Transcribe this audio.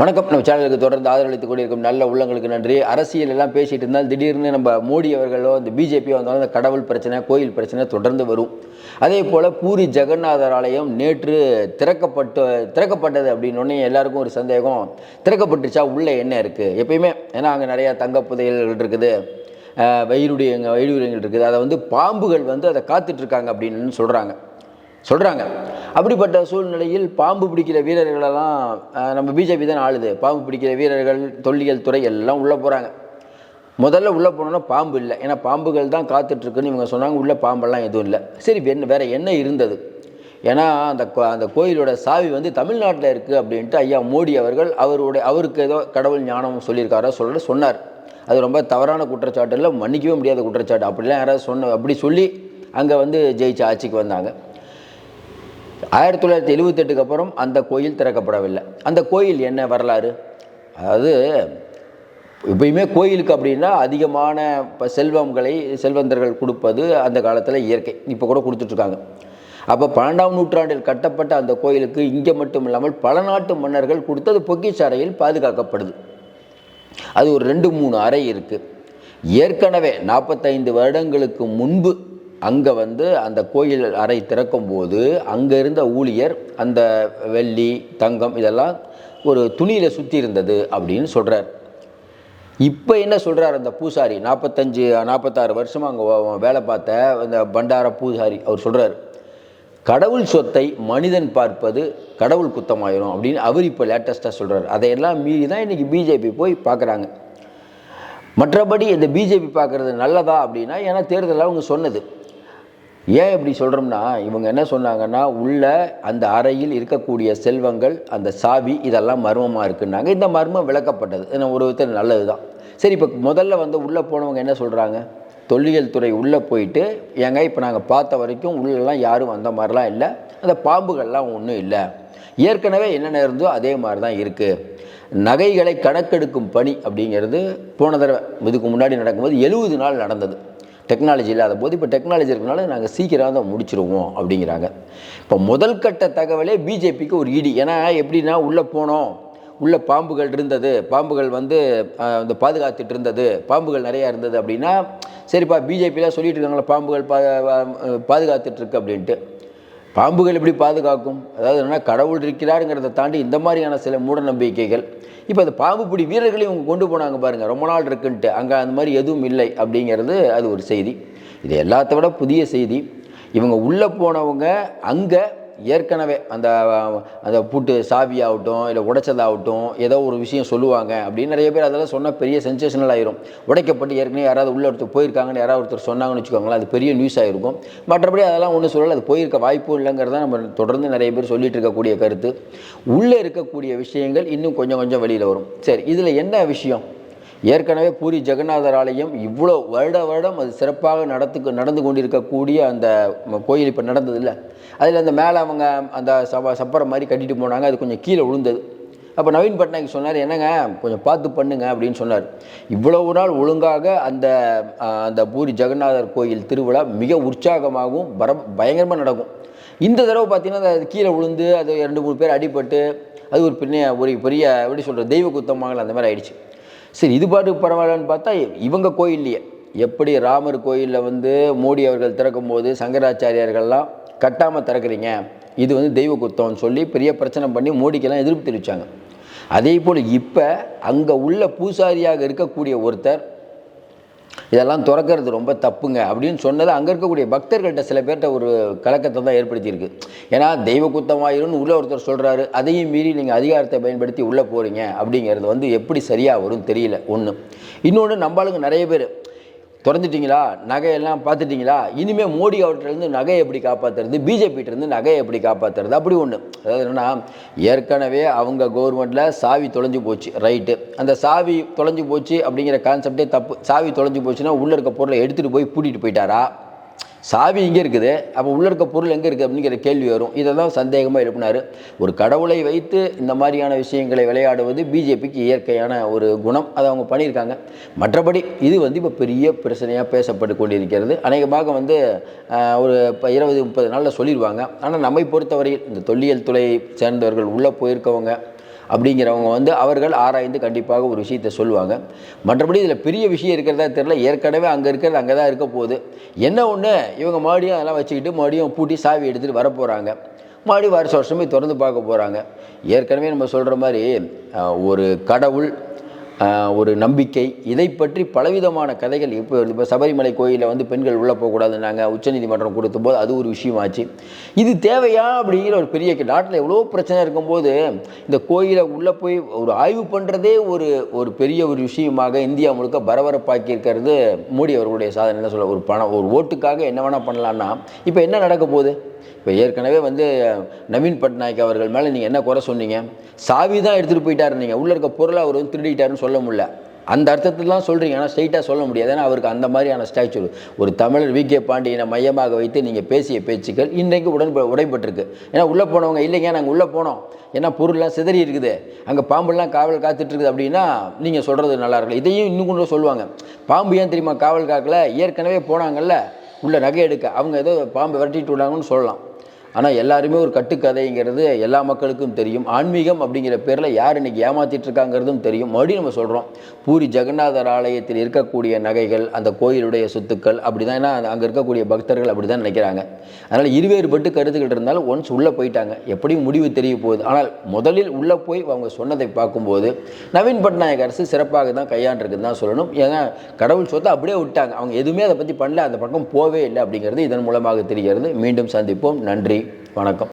வணக்கம். நம்ம சேனலுக்கு தொடர்ந்து ஆதரவளித்துக் கொண்டிருக்கும் நல்ல உள்ளங்களுக்கு நன்றி. அரசியல் எல்லாம் பேசிட்டு இருந்தால் திடீர்னு நம்ம மோடி அவர்களோ இந்த பிஜேபி வந்தாலும் இந்த கடவுள் பிரச்சனை கோயில் பிரச்சனை தொடர்ந்து வரும். அதே போல் பூரி ஜெகநாதர் ஆலயம் நேற்று திறக்கப்பட்டு திறக்கப்பட்டது அப்படின்னு எல்லாருக்கும் ஒரு சந்தேகம். திறக்கப்பட்டுச்சா? உள்ளே என்ன இருக்குது எப்பயுமே ஏன்னா அங்கே நிறையா தங்க புதையல்கள் இருக்குது. வயிறுடைய வயிறுடையங்கள் இருக்குது. அதை வந்து பாம்புகள் வந்து அதை காத்துட்ருக்காங்க அப்படின்னு சொல்கிறாங்க சொல்கிறாங்க அப்படிப்பட்ட சூழ்நிலையில் பாம்பு பிடிக்கிற வீரர்களெல்லாம் நம்ம பிஜேபி தான் ஆளுது. பாம்பு பிடிக்கிற வீரர்கள் தொல்லியல் துறை எல்லாம் உள்ளே போகிறாங்க முதல்ல உள்ளே போனோன்னா பாம்பு இல்லை. ஏன்னா பாம்புகள் தான் காத்துட்ருக்குன்னு இவங்க சொன்னாங்க. உள்ளே பாம்பெல்லாம் எதுவும் இல்லை. சரி என்ன வேறு என்ன இருந்தது? ஏன்னா அந்த கோ- அந்த கோயிலோட சாவி வந்து தமிழ்நாட்டில் இருக்குது அப்படின்ட்டு ஐயா மோடி அவர்கள் அவருடைய அவருக்கு ஏதோ கடவுள் ஞானம் சொல்லியிருக்காரோ சொல்ல சொன்னார். அது ரொம்ப தவறான குற்றச்சாட்டு இல்லை. மன்னிக்கவே முடியாத குற்றச்சாட்டு. அப்படிலாம் யாராவது சொன்ன அப்படி சொல்லி அங்கே வந்து ஜெயிச்சு ஆட்சிக்கு வந்தாங்க. ஆயிரத்தி தொள்ளாயிரத்தி எழுவத்தெட்டுக்கு அப்புறம் அந்த கோயில் திறக்கப்படவில்லை. அந்த கோயில் என்ன வரலாறு? அதாவது எப்பயுமே கோயிலுக்கு அப்படின்னா அதிகமான இப்போ செல்வங்களை செல்வந்தர்கள் கொடுப்பது அந்த காலத்தில் இயற்கை. இப்போ கூட கொடுத்துட்ருக்காங்க. அப்போ பன்னெண்டாம் நூற்றாண்டில் கட்டப்பட்ட அந்த கோயிலுக்கு இங்கே மட்டும் இல்லாமல் பல நாட்டு மன்னர்கள் கொடுத்தது பொக்கிஷாரையில் பாதுகாக்கப்படுது. அது ஒரு ரெண்டு மூணு அறை இருக்குது ஏற்கனவே நாற்பத்தைந்து வருடங்களுக்கு முன்பு அங்கே வந்து அந்த கோயில் அறை திறக்கும் போது அங்கே இருந்த ஊழியர் அந்த வெள்ளி தங்கம் இதெல்லாம் ஒரு துணியில் சுற்றி இருந்தது அப்படின்னு சொல்கிறார் இப்போ என்ன சொல்கிறார் அந்த பூசாரி? நாற்பத்தஞ்சு நாற்பத்தாறு வருஷமாக அங்கே வேலை பார்த்த அந்த பண்டார பூசாரி அவர் சொல்கிறார் கடவுள் சொத்தை மனிதன் பார்ப்பது கடவுள் குத்தமாயிரும் அப்படின்னு அவர் இப்போ லேட்டஸ்ட்டாக சொல்கிறார் அதையெல்லாம் மீறி தான் இன்றைக்கி பிஜேபி போய் பார்க்குறாங்க மற்றபடி இந்த பிஜேபி பார்க்குறது நல்லதா அப்படின்னா ஏன்னா தேர்தலில் அவங்க சொன்னது. ஏன் இப்படி சொல்கிறோம்னா இவங்க என்ன சொன்னாங்கன்னா உள்ள அந்த அறையில் இருக்கக்கூடிய செல்வங்கள் அந்த சாவி இதெல்லாம் மர்மமாக இருக்குன்னாங்க. இந்த மர்மம் விளக்கப்பட்டது. ஒரு விதத்தில் நல்லது தான் சரி இப்போ முதல்ல வந்து உள்ளே போனவங்க என்ன சொல்கிறாங்க தொல்லியல் துறை உள்ளே போயிட்டு ஏங்க இப்போ நாங்கள் பார்த்த வரைக்கும் உள்ளெல்லாம் யாரும் அந்த மாதிரிலாம் இல்லை. அந்த பாம்புகள்லாம் ஒன்றும் இல்லை. ஏற்கனவே என்னென்ன இருந்தோ அதே மாதிரி தான் இருக்குது நகைகளை கணக்கெடுக்கும் பணி அப்படிங்கிறது போன தடவை இதுக்கு முன்னாடி நடக்கும்போது எழுபது நாள் நடந்தது. டெக்னாலஜி இல்லாத போது இப்போ டெக்னாலஜி இருக்கனால நாங்கள் சீக்கிரம் தான் முடிச்சிருவோம் அப்படிங்கிறாங்க. இப்போ முதல் கட்ட தகவலே பிஜேபிக்கு ஒரு இடி. ஏன்னா எப்படின்னா உள்ளே போனோம். உள்ள பாம்புகள் இருந்தது. பாம்புகள் வந்து இந்த பாதுகாத்துட்டு இருந்தது. பாம்புகள் நிறையா இருந்தது அப்படின்னா சரிப்பா பிஜேபியில் சொல்லிட்டு இருக்காங்களா பாம்புகள் பா பாதுகாத்துட்ருக்கு அப்படின்ட்டு. பாம்புகள் எப்படி பாதுகாக்கும்? அதாவது என்ன கடவுள் இருக்கிறாருங்கிறத தாண்டி இந்த மாதிரியான சில மூட நம்பிக்கைகள். இப்போ அந்த பாம்பு பிடி வீரர்களையும் இவங்க கொண்டு போனாங்க பாருங்கள் ரொம்ப நாள் இருக்குன்ட்டு. அங்கே அந்த மாதிரி எதுவும் இல்லை அப்படிங்கிறது அது ஒரு செய்தி. இது எல்லாத்த விட புதிய செய்தி. இவங்க உள்ளே போனவங்க அங்கே ஏற்கனவே அந்த அந்த பூட்டு சாவி ஆகட்டும் இல்லை உடைச்சதாகட்டும் ஏதோ ஒரு விஷயம் சொல்லுவாங்க அப்படின்னு நிறைய பேர் அதெல்லாம் சொன்னால் பெரிய சென்சேஷனல் ஆயிரும். உடைக்கப்பட்டு ஏற்கனவே யாராவது உள்ள ஒருத்தர் போயிருக்காங்கன்னு யாராவது ஒருத்தர் சொன்னாங்கன்னு வச்சுக்கோங்களேன் அது பெரிய நியூஸ் ஆகிருக்கும் மற்றபடி அதெல்லாம் ஒன்றும் சொல்லலை அது போயிருக்க வாய்ப்பு இல்லைங்கிறத நம்ம தொடர்ந்து நிறைய பேர் சொல்லிட்டு இருக்கக்கூடிய கருத்து. உள்ளே இருக்கக்கூடிய விஷயங்கள் இன்னும் கொஞ்சம் கொஞ்சம் வெளியில் வரும். சரி இதில் என்ன விஷயம்? ஏற்கனவே பூரி ஜெகநாதர் ஆலயம் இவ்வளோ வருட வருடம் அது சிறப்பாக நடத்து நடந்து கொண்டிருக்கக்கூடிய அந்த கோயில் இப்போ நடந்ததில்ல. அதில் அந்த மேலே அவங்க அந்த சப சப்பரம் மாதிரி கட்டிட்டு போனாங்க அது கொஞ்சம் கீழே விழுந்தது அப்போ நவீன் பட்நாயக் சொன்னார் என்னங்க கொஞ்சம் பார்த்து பண்ணுங்க அப்படின்னு சொன்னார். இவ்வளவு நாள் ஒழுங்காக அந்த அந்த பூரி ஜெகநாதர் கோயில் திருவிழா மிக உற்சாகமாகவும் பர பயங்கரமாக நடக்கும். இந்த தடவை பார்த்தீங்கன்னா அது கீழே விழுந்து அது ரெண்டு மூணு பேர் அடிபட்டு அது ஒரு பெரிய ஒரு பெரிய எப்படி சொல்கிறது தெய்வ குத்தமாக அந்த மாதிரி ஆயிடுச்சு. சரி இது பாட்டு பரவாயில்லன்னு பார்த்தா இவங்க கோயில்லையே. எப்படி ராமர் கோயிலில் வந்து மோடி அவர்கள் திறக்கும் போது சங்கராச்சாரியார்கள்லாம் கட்டாமல் திறக்கிறீங்க? இது வந்து தெய்வ குத்தம்னு சொல்லி பெரிய பிரச்சனை பண்ணி மோடிக்கெல்லாம் எதிர்ப்பு தெரிவித்தாங்க அதே போல் இப்போ அங்கே உள்ள பூசாரியாக இருக்கக்கூடிய ஒருத்தர் இதெல்லாம் திறக்கிறது ரொம்ப தப்புங்க அப்படின்னு சொன்னது அங்கே இருக்கக்கூடிய பக்தர்கள்ட்ட சில பேர்கிட்ட ஒரு கலக்கத்தை தான் ஏற்படுத்தியிருக்கு. ஏன்னா தெய்வ குத்தமாயிரும்னு உள்ள ஒருத்தர் சொல்கிறாரு அதையும் மீறி நீங்கள் அதிகாரத்தை பயன்படுத்தி உள்ளே போகிறீங்க அப்படிங்கிறது வந்து எப்படி சரியாக வரும் தெரியல. ஒன்று இன்னொன்று நம்மளுக்கு நிறைய பேர் திறந்துட்டிங்களா? நகையெல்லாம் பார்த்துட்டிங்களா? இனிமேல் மோடி அவர்கிட்டருந்து நகையை எப்படி காப்பாற்றுறது பிஜேபிகிட்டேருந்து நகையை எப்படி காப்பாற்றுறது அப்படி ஒன்று அதாவது என்னென்னா ஏற்கனவே அவங்க கவர்மெண்ட்டில் சாவி தொலைஞ்சு போச்சு. ரைட்டு அந்த சாவி தொலைஞ்சு போச்சு அப்படிங்கிற கான்செப்டே தப்பு. சாவி தொலைஞ்சு போச்சுன்னா உள்ளே இருக்க பொருளை எடுத்துகிட்டு போய் பூட்டிகிட்டு போயிட்டாரா? சாவி இங்கே இருக்குது. அப்போ உள்ளே இருக்க பொருள் எங்கே இருக்குது அப்படிங்கிற கேள்வி வரும். இதை தான் சந்தேகமாக எழுப்பினார். ஒரு கடவுளை வைத்து இந்த மாதிரியான விஷயங்களை விளையாடுவது பிஜேபிக்கு இயற்கையான ஒரு குணம். அதை அவங்க பண்ணியிருக்காங்க. மற்றபடி இது வந்து இப்போ பெரிய பிரச்சனையாக பேசப்பட்டு கொண்டிருக்கிறது. அநேகமாக வந்து ஒரு இப்போ இருபது முப்பது நாளில் சொல்லிடுவாங்க ஆனால் நம்மை பொறுத்தவரையில் இந்த தொல்லியல் துறை சேர்ந்தவர்கள் உள்ளே போயிருக்கவங்க அப்படிங்கிறவங்க வந்து அவர்கள் ஆராய்ந்து கண்டிப்பாக ஒரு விஷயத்தை சொல்லுவாங்க. மற்றபடி இதில் பெரிய விஷயம் இருக்கிறதா தெரில ஏற்கனவே அங்கே இருக்கிறது அங்கே தான் இருக்க போகுது. என்ன ஒன்று இவங்க மறுபடியும் அதெல்லாம் வச்சுக்கிட்டு மறுபடியும் பூட்டி சாவி எடுத்துகிட்டு வர போகிறாங்க மறுபடியும் வருஷ வருஷமே திறந்து பார்க்க போகிறாங்க ஏற்கனவே நம்ம சொல்கிற மாதிரி ஒரு கடவுள் ஒரு நம்பிக்கை. இதை பற்றி பலவிதமான கதைகள் இப்போ இப்போ சபரிமலை கோயிலில் வந்து பெண்கள் உள்ளே போகக்கூடாதுன்னாங்க உச்சநீதிமன்றம் கொடுத்த போது அது ஒரு விஷயமாச்சு. இது தேவையா அப்படிங்கிற ஒரு பெரிய நாட்டில் எவ்வளோ பிரச்சனை இருக்கும்போது இந்த கோயிலை உள்ளே போய் ஒரு ஆய்வு பண்ணுறதே ஒரு ஒரு பெரிய ஒரு விஷயமாக இந்தியா முழுக்க பரபரப்பாக்கி இருக்கிறது மோடி அவர்களுடைய சாதனை. என்ன சொல்ல ஒரு பணம் ஒரு ஓட்டுக்காக என்ன வேணால் பண்ணலான்னா இப்போ என்ன நடக்க போகுது? இப்போ ஏற்கனவே வந்து நவீன் பட்நாயக் அவர்கள் மேலே நீங்கள் என்ன குறை சொன்னீங்க? சாவி தான் எடுத்துகிட்டு போயிட்டாரு நீங்கள் உள்ளே இருக்க பொருளை அவர் வந்து திருடிட்டாருன்னு சொல்ல முடியல. அந்த அர்த்தத்தில் தான் சொல்கிறீங்க ஆனால் ஸ்ட்ரைட்டாக சொல்ல முடியாது. ஏன்னா அவருக்கு அந்த மாதிரியான ஸ்டாச்சு ஒரு தமிழர் வி. கே. பாண்டியனை மையமாக வைத்து நீங்கள் பேசிய பேச்சுக்கள் இன்றைக்கு உடன் உடைபட்டிருக்கு. ஏன்னா உள்ளே போனவங்க இல்லைங்க நாங்கள் உள்ளே போனோம். ஏன்னா பொருள்லாம் சிதறி இருக்குது. அங்கே பாம்புலாம் காவல் காத்துட்ருக்குது அப்படின்னா நீங்கள் சொல்கிறது நல்லா இருக்கு இதையும் இன்னும் கொண்டு சொல்லுவாங்க. பாம்பு ஏன் தெரியுமா? காவல் காக்கல. ஏற்கனவே போனாங்கல்ல. உள்ள நகை எடுக்க. அவங்க ஏதோ பாம்பு விரட்டிட்டு விடாங்கன்னு சொல்லலாம். ஆனால் எல்லாருமே ஒரு கட்டுக்கதைங்கிறது எல்லா மக்களுக்கும் தெரியும். ஆன்மீகம் அப்படிங்கிற பேரில் யார் இன்னைக்கு ஏமாற்றிட்டு இருக்காங்கிறதும் தெரியும். மறுபடியும் நம்ம சொல்கிறோம் பூரி ஜெகநாதர் ஆலயத்தில் இருக்கக்கூடிய நகைகள் அந்த கோயிலுடைய சொத்துக்கள் அப்படி தான் ஏன்னா அங்கே இருக்கக்கூடிய பக்தர்கள் அப்படி தான் நினைக்கிறாங்க. அதனால் இருவேறுபட்டு கருத்துக்கிட்டு இருந்தாலும் ஒன்ஸ் உள்ளே போயிட்டாங்க. எப்படியும் முடிவு தெரிய போகுது. ஆனால் முதலில் உள்ளே போய் அவங்க சொன்னதை பார்க்கும்போது நவீன் பட்நாயக் அரசு சிறப்பாக தான் கையாண்டிருக்குன்னு தான் சொல்லணும். ஏன்னா கடவுள் சொத்தை அப்படியே விட்டாங்க. அவங்க எதுவுமே அதை பற்றி பண்ணல. அந்த பக்கம் போவே இல்லை அப்படிங்கிறது இதன் மூலமாக தெரிகிறது. மீண்டும் சந்திப்போம். நன்றி. வணக்கம்.